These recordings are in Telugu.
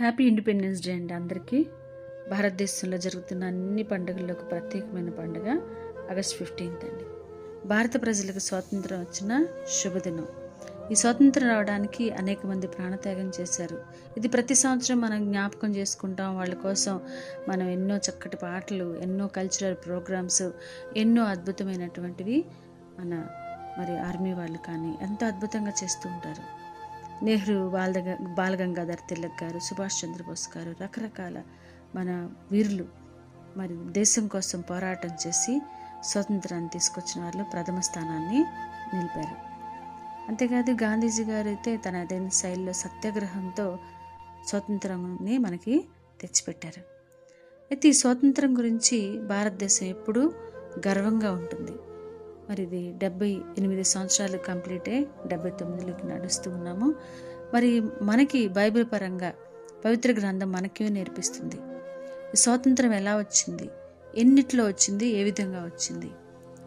హ్యాపీ ఇండిపెండెన్స్ డే అండి అందరికీ. భారతదేశంలో జరుగుతున్న అన్ని పండుగల్లోకి ప్రత్యేకమైన పండుగ ఆగస్ట్ ఫిఫ్టీన్త్ అండి. భారత ప్రజలకు స్వాతంత్రం వచ్చిన శుభదినం. ఈ స్వాతంత్రం రావడానికి అనేక మంది ప్రాణత్యాగం చేశారు. ఇది ప్రతి సంవత్సరం మనం జ్ఞాపకం చేసుకుంటాం. వాళ్ళ కోసం మనం ఎన్నో చక్కటి పాటలు ఎన్నో కల్చరల్ ప్రోగ్రామ్స్ ఎన్నో అద్భుతమైనటువంటివి మన మరి ఆర్మీ వాళ్ళు కానీ ఎంతో అద్భుతంగా చేస్తూ ఉంటారు. నెహ్రూ బాల బాలగంగాధర్ తిలక్ గారు సుభాష్ చంద్రబోస్ గారు రకరకాల మన వీరులు మరి దేశం కోసం పోరాటం చేసి స్వతంత్రాన్ని తీసుకొచ్చిన వాళ్ళు ప్రథమ స్థానాన్ని నిలిపారు. అంతేకాదు గాంధీజీ గారు అయితే తన అదైన శైలిలో సత్యాగ్రహంతో స్వాతంత్రాన్ని మనకి తెచ్చిపెట్టారు. అయితే ఈ స్వాతంత్రం గురించి భారతదేశం ఎప్పుడూ గర్వంగా ఉంటుంది. మరి ఇది డెబ్బై ఎనిమిది సంవత్సరాలు కంప్లీట్ అయ్యి డెబ్బై తొమ్మిదిలోకి నడుస్తూ ఉన్నాము. మరి మనకి బైబిల్ పరంగా పవిత్ర గ్రంథం మనకే నేర్పిస్తుంది. స్వాతంత్రం ఎలా వచ్చింది? ఎన్నిట్లో వచ్చింది? ఏ విధంగా వచ్చింది?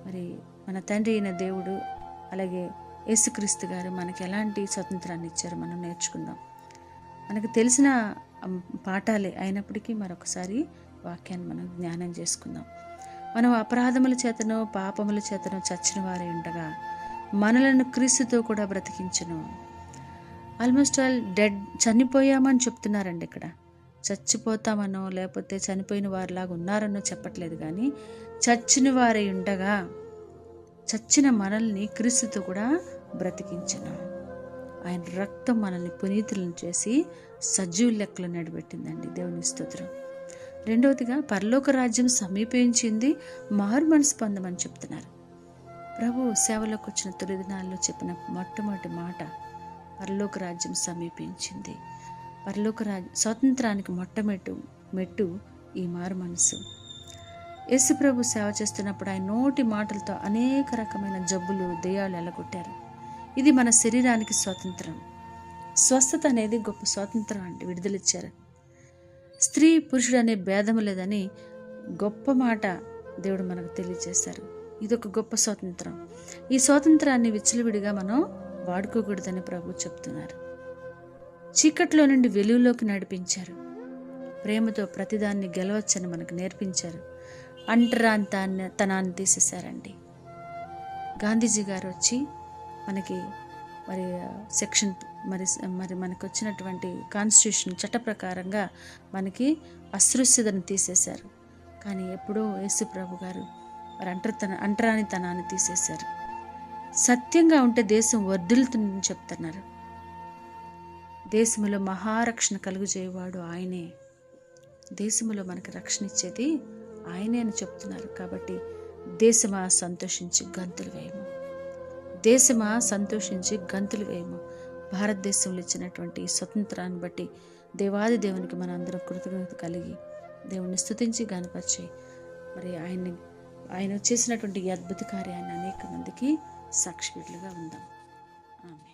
మరి మన తండ్రి అయిన దేవుడు అలాగే యేసుక్రీస్తు గారు మనకి ఎలాంటి స్వతంత్రాన్ని ఇచ్చారో మనం నేర్చుకుందాం. మనకు తెలిసిన పాఠాలే అయినప్పటికీ మరొకసారి వాక్యాన్ని మనం జ్ఞానం చేసుకుందాం. మనం అపరాధముల చేతను పాపముల చేతను చచ్చిన వారే ఉండగా మనలను క్రీస్తుతో కూడా బ్రతికించను. ఆల్మోస్ట్ ఆల్ డెడ్ చనిపోయామని చెప్తున్నారండి ఇక్కడ. చచ్చిపోతామనో లేకపోతే చనిపోయిన వారిలాగా ఉన్నారనో చెప్పట్లేదు కానీ చచ్చిన వారై ఉండగా చచ్చిన మనల్ని క్రీస్తుతో కూడా బ్రతికించను. ఆయన రక్తం మనల్ని పునీతులను చేసి సజీవ లెక్కలు నడిపెట్టిందండి దేవుని స్తోత్రం. రెండవదిగా పరలోక రాజ్యం సమీపించింది మారు మనసు పొందమని చెప్తున్నారు. ప్రభు సేవలోకి వచ్చిన తొలి దినాల్లో చెప్పిన మొట్టమొదటి మాట పరలోక రాజ్యం సమీపించింది. పరలోక రాజ్య స్వాతంత్రానికి మొట్టమెట్టు మెట్టు ఈ మారు మనసు యేసు ప్రభు సేవ చేస్తున్నప్పుడు ఆయన నోటి మాటలతో అనేక రకమైన జబ్బులు దెయ్యాలు ఎలగొట్టారు. ఇది మన శరీరానికి స్వాతంత్రం. స్వస్థత అనేది గొప్ప స్వాతంత్రం అంటే విడుదలిచ్చారు స్త్రీ పురుషుడు అనే భేదం లేదని గొప్ప మాట దేవుడు మనకు తెలియజేశారు. ఇది ఒక గొప్ప స్వాతంత్రం. ఈ స్వాతంత్రాన్ని విచ్చలవిడిగా మనం వాడుకోకూడదని ప్రభు చెప్తున్నారు. చీకట్లో నుండి వెలుగులోకి నడిపించారు. ప్రేమతో ప్రతిదాన్ని గెలవచ్చని మనకు నేర్పించారు. అంటరాంతాన్ని తనాన్ని తీసేశారండి. గాంధీజీ గారు వచ్చి మనకి మరి సెక్షన్ మరి మరి మనకు వచ్చినటువంటి కాన్స్టిట్యూషన్ చట్ట ప్రకారంగా మనకి అస్పృశ్యతను తీసేశారు. కానీ ఎప్పుడో యేసుప్రభు గారు మరి అంటరతన అంటరానితనాన్ని తీసేశారు. సత్యంగా ఉంటే దేశం వర్ధిల్తుందని చెప్తున్నారు. దేశంలో మహారక్షణ కలుగు చేయవాడు ఆయనే. దేశంలో మనకి రక్షణ ఇచ్చేది ఆయనే అని చెప్తున్నారు. కాబట్టి దేశమా సంతోషించి గంతులు వేయము. దేశమా సంతోషించి గంతులు వేయము. భారతదేశంలో ఇచ్చినటువంటి స్వతంత్రాన్ని బట్టి దేవాది దేవునికి మన అందరం కృతజ్ఞత కలిగి దేవుణ్ణి స్థుతించి గనపరిచి. మరి ఆయన్ని ఆయన చేసినటువంటి ఈ అద్భుత కార్యాన్ని అనేక మందికి సాక్షిగా ఉందాం. ఆమె